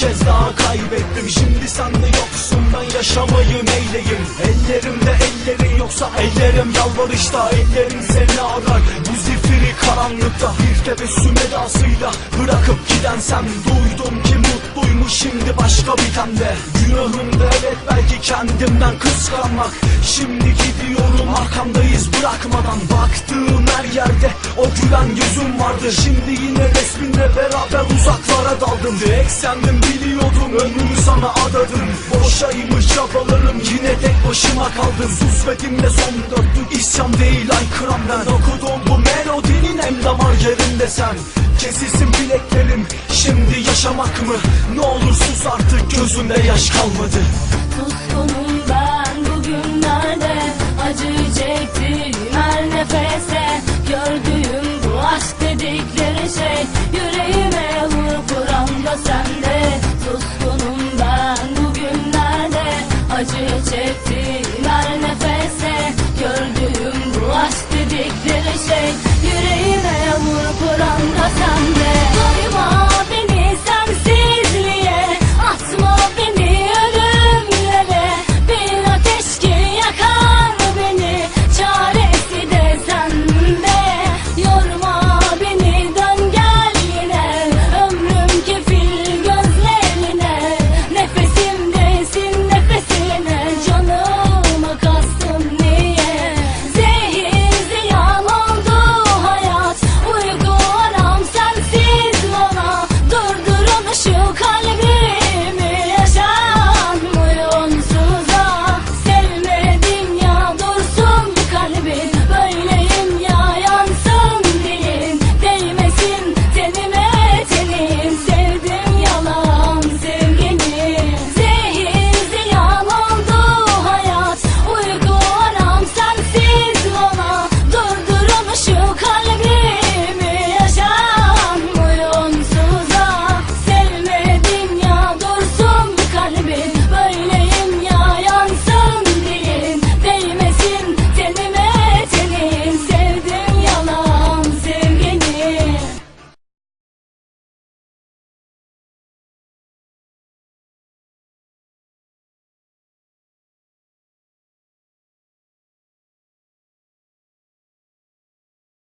kez daha kaybettim. Şimdi sen de yoksun ben yaşamayı neyleyim? Ellerimde ellerin yoksa ellerim yalvarışta Ellerin seni arar. Bu zifiri karanlıkta Bir tebessüm edasıyla bırakıp giden sen Duydum ki mutluymuş şimdi başka bir tane Günahım da evet belki kendimden kıskanmak. Şimdi gidiyorum arkamdayız bırakmadan. Baktığım her yerde o gülen yüzüm vardı. Şimdi yine resminle beraber uzaklara daldım. Direkt sendim biliyordum ömrümü sana adadım Boşaymış çabalarım yine tek başıma kaldım Sus ve dinle son dörtlük isyan değil aykıram ben. Okuduğum bu melodinin en damar yerinde sen. Kesilsin bileklerim şimdi yaşamak mı? Ne olur sus artık gözünde yaş kalmadı